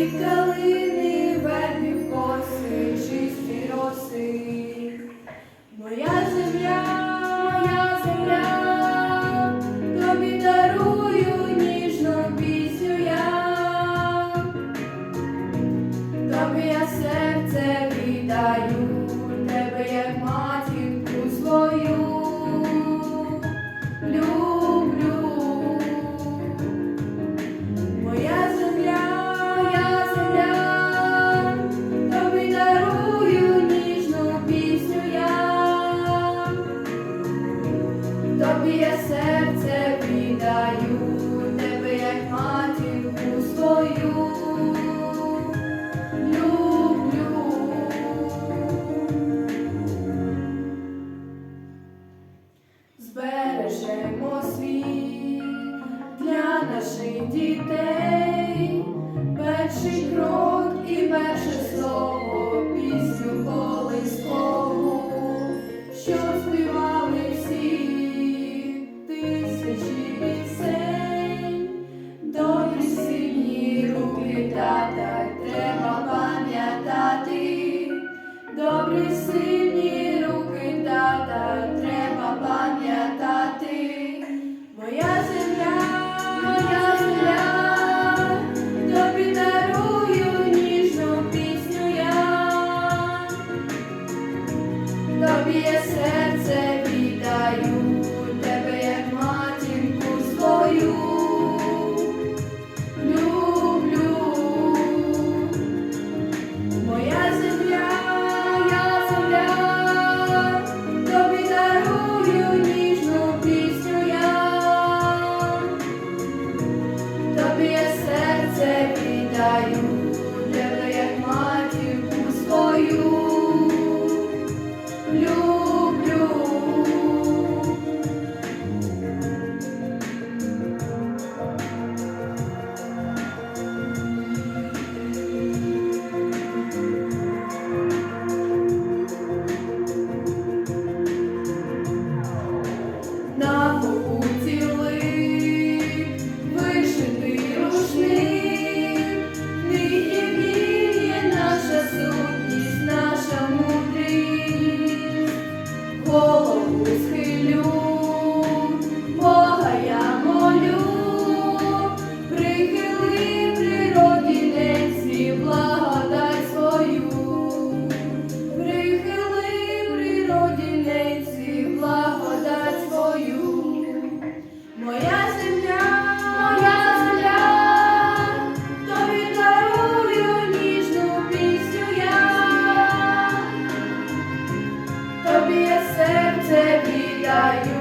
від калини вербів коси, чисті роси, моя земля, моя земля, тобі дарую ніжну пісню я, тобі я серце віддаю. Збережемо світ для наших дітей, перший крок і перше слово, пісню колискову, що співали всі тисячі пісень, добрі сильні руки тата треба пам'ятати, добрі сильні руки тата треба. desire.